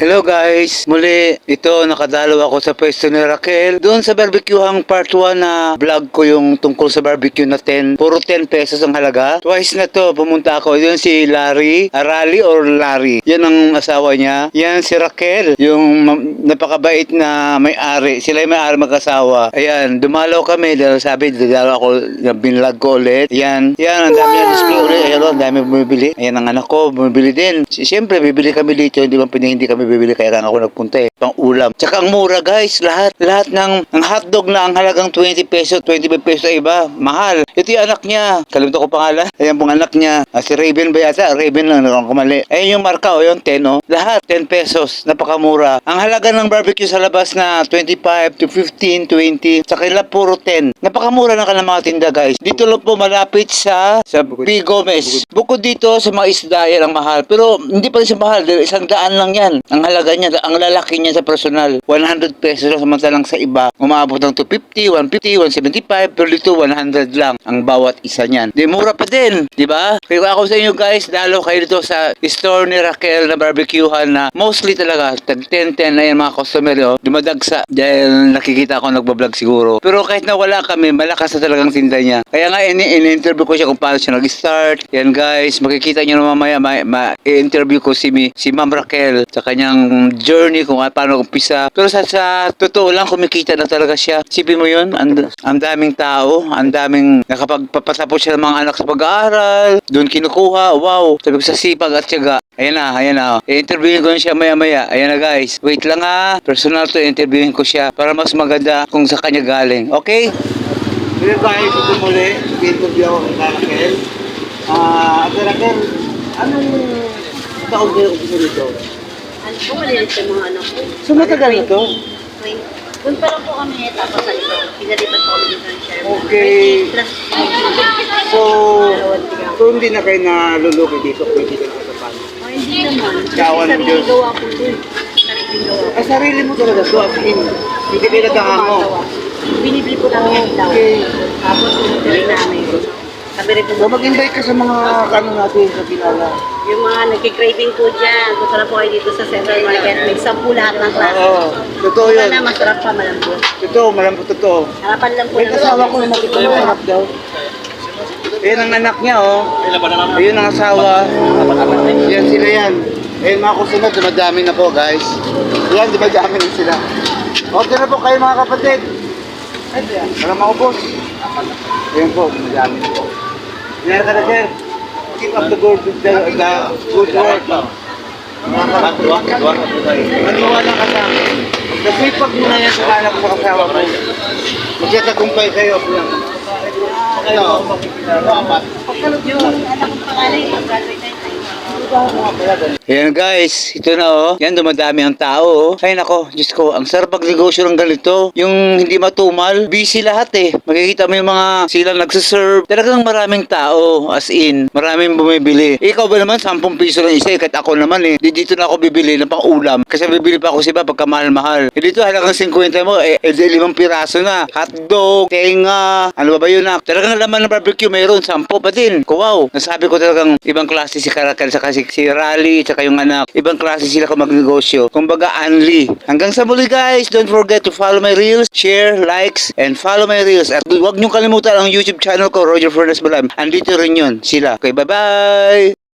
Hello guys! Muli, ito nakadalaw ako sa pwesto ni Raquel. Doon sa barbecuehang part 1 na vlog ko yung tungkol sa barbecue na 10. Puro 10 pesos ang halaga. Twice na to, pumunta ako. Yun si Larry, Arali or Larry. Yan ang asawa niya. Yan si Raquel, yung napakabait na may-ari. Sila yung may-ari mag-asawa. Ayan, dumalaw kami dahil sabi, dadalaw ako, binlog ko ulit. Yan, yan, ang dami na display ulit. Ayan, oh, ang dami bumibili. Ayan ang anak ko, bumibili din. Si- Siyempre, bibili kami dito. Hindi man hindi kami bibili kaya lang ako nagpunta eh. Pang ulam. Tsaka ang mura guys, lahat. Lahat ng ang hotdog na ang halagang 20 peso, 25 peso ay iba. Mahal. Ito yung anak niya. Kalimutan ko pangalan. Ayan pong anak niya. Ah, si Raven ba yata? Raven lang, nakang kumali. Ayan yung marka o yung 10 oh. Lahat 10 pesos. Napakamura. Ang halaga ng barbecue sa labas na 25 to 15, 20. Sa kanila puro 10. Napakamura na ka ng mga tinda guys. Dito lang po malapit sa sa P. Gomez. Bukod dito sa mga isda yan ang mahal. Pero hindi pa rin siya mahal. Dahil Isang daan lang yan. Ang halaga niya, ang lalaki niya sa personal. 100 pesos lang samantalang sa iba. Umabot ng 250, 150, 175. Pero dito 100 lang ang bawat isa niyan. Di mura pa din. Di ba? Kaya ako sa inyo guys, dalo kayo dito sa store ni Raquel na barbecuehan na mostly talaga tag 10-10 na yan mga customer yo. Dumadagsa dahil nakikita ko nagbablog siguro. Pero kahit na wala kami, malakas na talagang tinda niya. Kaya nga ini- in-interview ko siya kung paano siya nag-start. Yan guys, makikita niyo na mamaya ma- ma- ko si, mi- si Ma'am Raquel sa kanyang journey kung paano umpisa. Pero sa, sa totoo lang, kumikita na talaga siya. Sipin mo yun, ang, ang daming tao, ang daming nakapagpapatapos siya ng mga anak sa pag-aaral, doon kinukuha, wow, sabi ko sa sipag at tiyaga. Ayan na, ayan na. I-interviewin ko siya maya-maya. Ayan na guys. Wait lang ha. Personal to, interviewin ko siya para mas maganda kung sa kanya galing. Okay? Hello guys, ito muli. I-interview ako kay Raquel. Ah, Ate Raquel, anong taon kayo dito? Ano po, malilit yung mga anak ko. So matagal na to? Wait, Doon pa lang po kami, tapos sa ito, pinalipat po kami dito ng share. Okay. 20 plus So, so hindi na kayo nalulugi dito, pwede ka na sa paano. Oh, hindi naman. Kawan ng Diyos. gawa ko dun. Sarili gawa ko. Ay, sarili mo talaga to, as in, hindi kayo nagdangan mo. Binibili ko lang yung ilaw. Okay. Tapos namin. Sabi rin So, po, mag-invite ka sa mga ano natin sa kilala. yung mga nagkikraving po dyan, gusto na po kayo dito sa Central Market. May sampu lahat ng klase. Oo, totoo yun. Sana masarap pa malambot. Totoo, malambot totoo. Harapan lang po May asawa ko na makita mo harap daw. Ayan ang anak niya, oh. Ayun ang asawa. Yan sila yan. Ayun mga kusunod, dumadami na po, guys. Yan, dumadami na sila. Okay na po kayo mga kapatid. Para maubos. Ayun po, dumadami na po. Ka na, sir. Keep up the good, the, the good work. Maniwala ka sa akin. Nasipag mo na yan sa anak sa kasawa ko. Magkatagumpay kayo. Ano? Yung anak kong pangalan, yung. Ayan guys, ito na oh. Yan, dumadami ang tao oh. Ay nako, Diyos ko, ang sarap magnegosyo ng ganito. Yung hindi matumal, busy lahat eh. Makikita mo yung mga sila nagsiserve. Talagang maraming tao, as in, maraming bumibili. Ikaw ba naman, 10 piso lang isa eh. Kahit ako naman eh. Di dito na ako bibili ng pang ulam. Kasi bibili pa ako sa iba pagka mahal-mahal. Eh dito halagang 50 mo, eh, eh limang piraso na. Hotdog, tenga, ano ba ba yun na? Talagang laman ng barbecue, mayroon 10 pa din. Ko, Wow, nasabi ko talagang ibang klase si Karakal sa kasi si Rally, tsaka yung anak. Ibang klase sila kung magnegosyo. Kumbaga, Anli. Hanggang sa muli guys, don't forget to follow my reels, share, likes, and follow my reels. At huwag niyong kalimutan ang YouTube channel ko, Roger Fernandez Balam. Andito rin yun, sila. Okay, bye-bye!